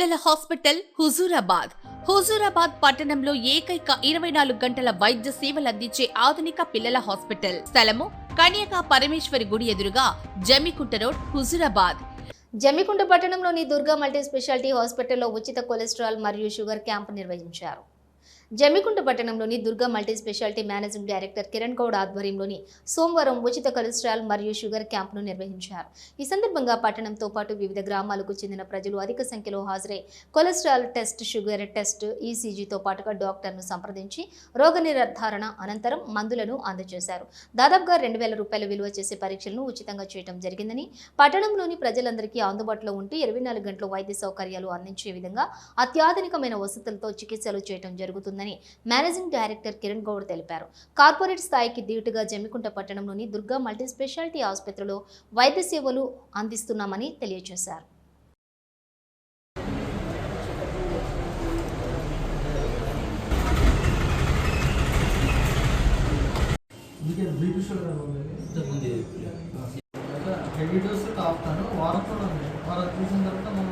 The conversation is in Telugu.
పిల్లల హాస్పిటల్ హుజూరాబాద్. హుజూరాబాద్ పట్టణంలో ఏకైక ఇరవై నాలుగు గంటల వైద్య సేవలు అందించే ఆధునిక పిల్లల హాస్పిటల్ స్థలము కన్యకా పరమేశ్వరి గుడి ఎదురుగా జమికుంట రోడ్ హుజూరాబాద్. జమికుంట పట్టణంలోని దుర్గా మల్టీ స్పెషాలిటీ హాస్పిటల్లో ఉచిత కొలెస్ట్రాల్ మరియు షుగర్ క్యాంప్ నిర్వహించారు. జమ్మికుంట పట్టణంలోని Durga multi speciality managing director Kiran Goud ఆధ్వర్యంలోని సోమవారం ఉచిత కొలెస్ట్రాల్ మరియు షుగర్ క్యాంపును నిర్వహించారు. ఈ సందర్భంగా పట్టణంతో పాటు వివిధ గ్రామాలకు చెందిన ప్రజలు అధిక సంఖ్యలో హాజరై కొలెస్ట్రాల్ టెస్ట్ షుగర్ టెస్ట్ ఈసీజీతో పాటుగా డాక్టర్ను సంప్రదించి రోగ నిర్ధారణ అనంతరం మందులను అందజేశారు. దాదాపుగా రెండు వేల రూపాయల విలువ చేసే పరీక్షలను ఉచితంగా చేయడం జరిగిందని పట్టణంలోని ప్రజలందరికీ అందుబాటులో ఉంటూ ఇరవై నాలుగు గంటల వైద్య సౌకర్యాలు అందించే విధంగా అత్యాధునికమైన వసతులతో చికిత్సలు చేయడం జరుగుతుంది జరుగుతుందని మేనేజింగ్ డైరెక్టర్ కిరణ్ గౌడ్ తెలిపారు. కార్పొరేట్ స్థాయికి ధీటుగా జమ్మికుంట పట్టణంలోని దుర్గా మల్టీ స్పెషాలిటీ ఆసుపత్రిలో వైద్య సేవలు అందిస్తున్నామని తెలియజేశారు. హెవీ డోస్ తాపుతాను వారం కూడా ఉంది. వారం తీసిన తర్వాత మనం